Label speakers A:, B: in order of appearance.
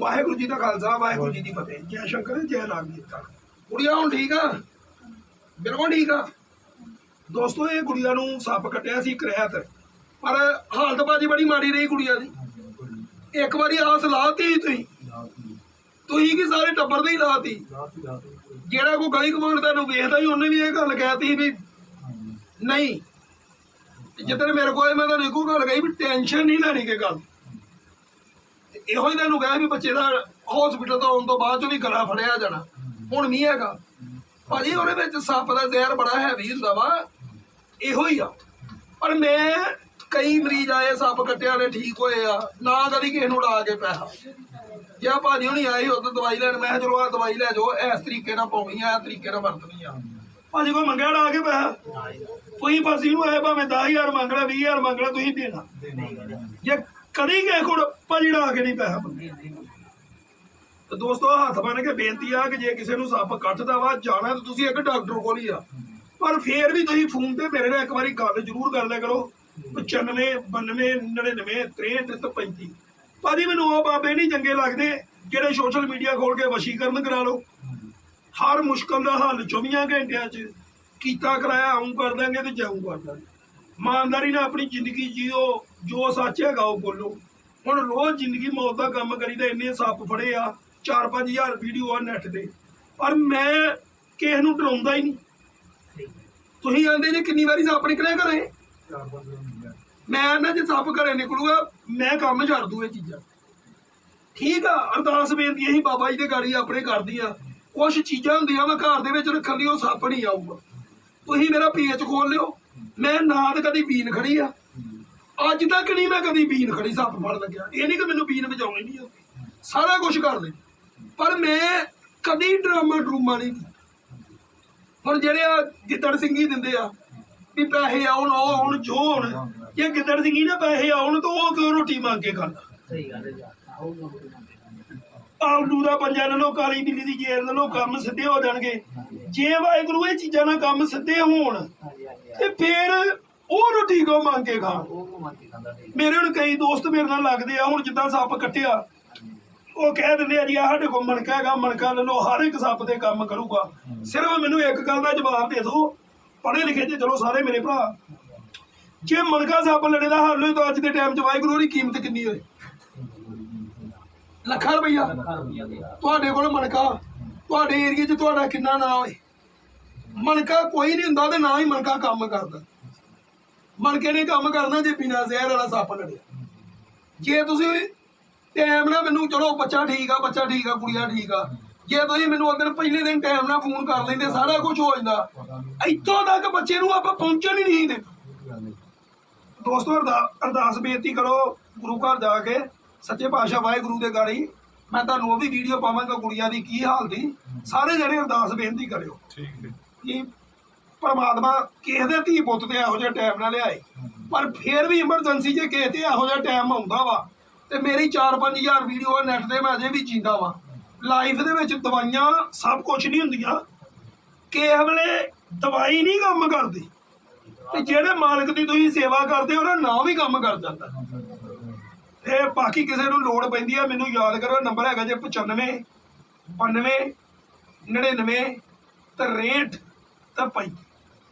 A: ਵਾਹਿਗੁਰੂ ਜੀ ਦਾ ਖਾਲਸਾ, ਵਾਹਿਗੁਰੂ ਜੀ ਦੀ ਫਤਿਹ। ਜੈ ਸ਼ੰਕਰ, ਜੈ ਨਾਮ ਜੀਤਾ ਕੁੜੀਆਂ ਹੁਣ ਠੀਕ ਆ? ਬਿਲਕੁਲ ਠੀਕ ਆ। ਦੋਸਤੋ, ਇਹ ਕੁੜੀਆਂ ਨੂੰ ਸੱਪ ਕੱਟਿਆ ਸੀ ਕਰਹਿਤ ਪਰ ਹਾਲਤ ਬਾਜੀ ਬੜੀ ਮਾੜੀ ਰਹੀ ਕੁੜੀਆਂ ਦੀ। ਇੱਕ ਵਾਰੀ ਆਸ ਲਾਤੀ ਤੁਸੀਂ। ਤੁਸੀਂ ਕੀ ਸਾਰੇ ਟੱਬਰ ਦੇ ਹੀ ਲਾਤੀ ਜਿਹੜਾ ਕੋਈ ਗਲੀ ਕਮਾਂਡ ਤੁਹਾਨੂੰ ਵੇਖਦਾ ਹੀ ਉਹਨੇ ਵੀ ਇਹ ਗੱਲ ਕਹਿਤੀ ਵੀ ਨਹੀਂ। ਜਿੱਦਣ ਮੇਰੇ ਕੋਲ ਮੈਂ ਤੁਹਾਨੂੰ ਇੱਕੋ ਗੱਲ ਕਹੀ ਵੀ ਟੈਨਸ਼ਨ ਨਹੀਂ ਲੈਣੀ ਕਿ ਗੱਲ। ਇਹੋ ਹੀ ਤੁਹਾਨੂੰ ਕਿਹਾ ਵੀ ਬੱਚੇ ਦਾ ਹਸਪੀਟਲ ਤੋਂ ਆਉਣ ਤੋਂ ਬਾਅਦ ਚੋਂ ਵੀ ਗਲਾ ਫੜਿਆ ਜਾਣਾ। ਹੁਣ ਨਹੀਂ ਹੈਗਾ। ਭਾਜੀ ਉਹਦੇ ਵਿੱਚ ਸੱਪ ਦਾ ਜ਼ਹਿਰ ਬੜਾ ਹੈਵੀ ਹੁੰਦਾ ਵਾ। ਇਹੋ ਹੀ ਆ। ਪਰ ਮੈਂ ਕਈ ਮਰੀਜ਼ ਆਏ ਸੱਪ ਕੱਟਿਆ ਨੇ ਠੀਕ ਹੋਏ ਆ। ਨਾ ਕਦੀ ਕਿਸੇ ਨੂੰ ਲਾ ਕੇ ਪੈਸਾ। ਜਾਂ ਭਾਜੀ ਹੁਣੀ ਆਏ ਉਦੋਂ ਦਵਾਈ ਲੈਣ। ਮੈਂ ਚਲੋ ਆ ਦਵਾਈ ਲੈ ਜਾਓ। ਇਸ ਤਰੀਕੇ ਨਾਲ ਪਾਉਣੀ ਆ ਇਸ ਤਰੀਕੇ ਨਾਲ ਵਰਤਣੀ ਆ। ਭਾਜੀ ਕੋਈ ਮੰਗਿਆ ਲਾ ਕੇ ਪੈਸਾ? ਤੁਸੀਂ ਫਸੀ ਨੂੰ ਆਏ ਭਾਵੇਂ 10000 ਮੰਗਣਾ 20000 ਮੰਗਣਾ ਤੁਸੀਂ ਦੇਣਾ। ਜੇ ਕੜੀ ਗਏ ਕੋਲ ਭਾਜੀ ਕੇ ਨਹੀਂ ਪੈਸਾ ਮੰਗਿਆ ਤੇ ਦੋਸਤੋ ਹੱਥ ਬਣ ਕੇ ਬੇਨਤੀ ਆ ਕਿ ਜੇ ਕਿਸੇ ਨੂੰ ਸੱਪ ਕੱਟਦਾ ਵਾ, ਜਾਣਾ ਤਾਂ ਤੁਸੀਂ ਇੱਕ ਡਾਕਟਰ ਕੋਲ ਹੀ ਆ। ਪਰ ਫੇਰ ਵੀ ਤੁਸੀਂ ਫੋਨ ਤੇ ਮੇਰੇ ਨਾਲ ਇੱਕ ਵਾਰੀ ਗੱਲ ਜ਼ਰੂਰ ਕਰ ਲਿਆ ਕਰੋ। 95 92 99 63 ਤੇ 35 ਭਾਜੀ, ਮੈਨੂੰ ਉਹ ਬਾਬੇ ਨਹੀਂ ਚੰਗੇ ਲੱਗਦੇ, ਜਿਹੜੇ ਸੋਸ਼ਲ ਮੀਡੀਆ ਖੋਲ ਕੇ ਵਸ਼ੀਕਰਨ ਕਰਾ ਲਓ। ਹਰ ਮੁਸ਼ਕਲ ਦਾ ਹੱਲ 24 ਘੰਟਿਆਂ 'ਚ ਕੀਤਾ ਕਰਾਇਆ ਆਉਂ ਕਰ ਦਾਂਗੇ ਤੇ ਜਾਉਂ ਕਰ ਦਾਂਗੇ ਇਮਾਨਦਾਰੀ ਨਾਲ ਆਪਣੀ ਜ਼ਿੰਦਗੀ ਜੀਓ। ਜੋ ਸੱਚ ਹੈਗਾ ਉਹ ਬੋਲੋ। ਹੁਣ ਰੋਜ਼ ਜ਼ਿੰਦਗੀ ਮੌਤ ਦਾ ਕੰਮ ਕਰੀਦਾ ਇੰਨੇ ਸੱਪ ਫੜੇ ਆ 4-5000 ਵੀਡੀਓ ਆ ਨੈਟ ਤੇ। ਪਰ ਮੈਂ ਕਿਸੇ ਨੂੰ ਡਰਾਉਂਦਾ ਹੀ ਨਹੀਂ। ਤੁਸੀਂ ਆਂਦੇ ਜੇ ਕਿੰਨੀ ਵਾਰੀ ਸੱਪ ਨਿਕਲਿਆ ਘਰੇ? ਮੈਂ ਨਾ ਜੇ ਸੱਪ ਘਰੇ ਨਿਕਲੂਗਾ, ਮੈਂ ਕੰਮ ਛੱਡ ਦੂ ਇਹ ਚੀਜ਼ਾਂ। ਠੀਕ ਆ, ਅਰਦਾਸ ਬੇਨਤੀ ਅਸੀਂ ਬਾਬਾ ਜੀ ਦੇ ਗਾੜੀ ਆਪਣੇ ਕਰਦੀ ਆ। ਕੁਝ ਚੀਜ਼ਾਂ ਹੁੰਦੀਆਂ ਵਾ ਘਰ ਦੇ ਵਿੱਚ ਰੱਖਣ ਲਈ ਉਹ ਸੱਪ ਨਹੀਂ ਆਊਗਾ। ਤੁਸੀਂ ਮੇਰਾ ਪੇਜ ਖੋਲ ਲਿਓ। ਮੈਂ ਨਾ ਤਾਂ ਕਦੀ ਬੀਨ ਖੜੀ ਆ। ਅੱਜ ਤੱਕ ਨਹੀਂ ਮੈਂ ਕਦੀ ਬੀਨ ਖੜੀ ਸੱਪ ਫੜ ਲੱਗਿਆ। ਇਹ ਨਹੀਂ ਕਿ ਮੈਨੂੰ ਬੀਨ ਵਜਾਉਣੀ ਨਹੀਂ ਆਉਂਦੀ। ਸਾਰਾ ਕੁਝ ਕਰ ਲਈ। ਪਰ ਮੈਂ ਕਦੀ ਡਰਾਮਾ ਡਰੂਮਾ ਨਹੀਂ ਹੁਣ ਜਿਹੜੇ ਆ ਗਿੱਦੜ ਸਿੰਘੀ ਦਿੰਦੇ ਆ ਵੀ ਪੈਸੇ ਆਉਣ ਉਹ ਆਉਣ ਜੋ ਹੋਣ ਜੇ ਗਿੱਦੜ ਸਿੰਘੀ ਨਾ ਪੈਸੇ ਆਉਣ ਤਾਂ ਉਹ ਕਿਉਂ ਰੋਟੀ ਮੰਗ ਕੇ ਖਾਂਦਾ?
B: ਸਹੀ ਗੱਲ ਹੈ
A: ਆਲੂ ਦਾ ਪੰਜਾ ਲੈ ਲਓ ਕਾਲੀ ਬਿੱਲੀ ਦੀ ਜੇਰ ਲੈ ਲਓ ਕੰਮ ਸਿੱਧੇ ਹੋ ਜਾਣਗੇ। ਜੇ ਵਾਹਿਗੁਰੂ ਇਹ ਚੀਜ਼ਾਂ ਨਾਲ ਕੰਮ ਸਿੱਧੇ ਹੋਣ ਤੇ ਫਿਰ ਉਹ ਰੋਟੀ ਕਿਉਂ ਮੰਗ ਕੇ
B: ਉਹ ਕੇ ਖਾਂਦਾ ਸੀ?
A: ਮੇਰੇ ਹੁਣ ਕਈ ਦੋਸਤ ਮੇਰੇ ਨਾਲ ਲੱਗਦੇ ਆ ਹੁਣ ਜਿੱਦਾਂ ਸੱਪ ਕੱਟਿਆ ਉਹ ਕਹਿ ਦਿੰਦੇ ਆ ਜੀ ਆਹ ਸਾਡੇ ਕੋਲ ਮਣਕਾ ਹੈਗਾ ਮਣਕਾ ਲੈ ਲਓ ਹਰ ਇੱਕ ਸੱਪ ਤੇ ਕੰਮ ਕਰੂਗਾ। ਸਿਰਫ ਮੈਨੂੰ ਇੱਕ ਗੱਲ ਦਾ ਜਵਾਬ ਦੇ ਦਿਓ ਪੜ੍ਹੇ ਲਿਖੇ ਜੇ ਚਲੋ ਸਾਰੇ ਮੇਰੇ ਭਰਾ। ਜੇ ਮਣਕਾ ਸੱਪ ਲੜੇ ਦਾ ਹੱਲ ਹੋਏ ਤਾਂ ਅੱਜ ਦੇ ਟਾਈਮ 'ਚ ਵਾਹਿਗੁਰੂ ਦੀ ਕੀਮਤ ਕਿੰਨੀ ਹੋਏ? ਲੱਖਾਂ ਰੁਪਈਆ।
B: ਦੇ
A: ਤੁਹਾਡੇ ਕੋਲ ਮਣਕਾ ਤੁਹਾਡੇ ਏਰੀਏ 'ਚ ਤੁਹਾਡਾ ਕਿੰਨਾ ਨਾਂ ਹੋਏ? ਮਣਕਾ ਕੋਈ ਨਹੀਂ ਹੁੰਦਾ ਤੇ ਨਾ ਹੀ ਮਣਕਾ ਕੰਮ ਕਰਦਾ। ਮਣਕੇ ਨੇ ਕੰਮ ਕਰਨਾ ਜੇ ਬਿਨਾਂ ਜ਼ਹਿਰ ਵਾਲਾ ਸੱਪ ਲੜਿਆ। ਜੇ ਤੁਸੀਂ ਟਾਈਮ ਨਾਲ ਮੈਨੂੰ ਚਲੋ ਬੱਚਾ ਠੀਕ ਆ ਬੱਚਾ ਠੀਕ ਆ ਕੁੜੀਆਂ ਠੀਕ ਆ। ਜੇ ਤੁਸੀਂ ਮੈਨੂੰ ਉਦੋਂ ਪਹਿਲੇ ਦਿਨ ਟਾਈਮ ਨਾਲ ਫੋਨ ਕਰ ਲੈਂਦੇ ਸਾਰਾ ਕੁਝ ਹੋ ਜਾਂਦਾ। ਇੱਥੋਂ ਤੱਕ ਬੱਚੇ ਨੂੰ ਆਪਾਂ ਪਹੁੰਚਣ ਹੀ ਨਹੀਂ ਦੇ ਦੋਸਤੋ ਅਰਦਾ- ਅਰਦਾਸ ਬੇਨਤੀ ਕਰੋ ਗੁਰੂ ਘਰ ਜਾ ਕੇ ਸੱਚੇ ਪਾਤਸ਼ਾਹ ਵਾਹਿਗੁਰੂ ਦੇ ਗਾੜੀ ਮੈਂ ਤੁਹਾਨੂੰ ਉਹ ਵੀ ਵੀਡੀਓ ਪਾਵਾਂਗਾ ਕੁੜੀਆਂ ਦੀ ਕੀ ਹਾਲ ਦੀ। ਸਾਰੇ ਜਣੇ ਅਰਦਾਸ ਬੇਨਤੀ ਕਰਿਓ।
C: ਠੀਕ ਹੈ।
A: ਪਰਮਾਤਮਾ ਕਿਸੇ ਦੇ ਧੀ ਪੁੱਤ ਤੇ ਇਹੋ ਜਿਹਾ ਟਾਈਮ ਨਾ ਲਿਆਏ। ਪਰ ਫਿਰ ਵੀ ਐਮਰਜੈਂਸੀ ਜੇ ਕਿਸੇ ਤੇ ਇਹੋ ਜਿਹਾ ਟਾਈਮ ਆਉਂਦਾ ਵਾ, ਤੇ ਮੇਰੀ 4-5000 ਵੀਡੀਓ ਨੈਟ ਤੇ ਮੈਂ ਅਜੇ ਵੀ ਜੀਂਦਾ ਵਾ। ਲਾਈਫ ਦੇ ਵਿੱਚ ਦਵਾਈਆਂ ਸਭ ਕੁਝ ਨਹੀਂ ਹੁੰਦੀਆਂ। ਕਿਸੇ ਵੇਲੇ ਦਵਾਈ ਨਹੀਂ ਕੰਮ ਕਰਦੀ। ਤੇ ਜਿਹੜੇ ਮਾਲਕ ਦੀ ਤੁਸੀਂ ਸੇਵਾ ਕਰਦੇ ਹੋ, ਉਹਦਾ ਨਾਮ ਵੀ ਕੰਮ ਕਰ ਜਾਂਦਾ। ਤੇ ਬਾਕੀ ਕਿਸੇ ਨੂੰ ਲੋੜ ਪੈਂਦੀ ਆ, ਮੈਨੂੰ ਯਾਦ ਕਰੋ, ਨੰਬਰ ਹੈਗਾ ਜੇ 95 92 99 63 ਤੇ 35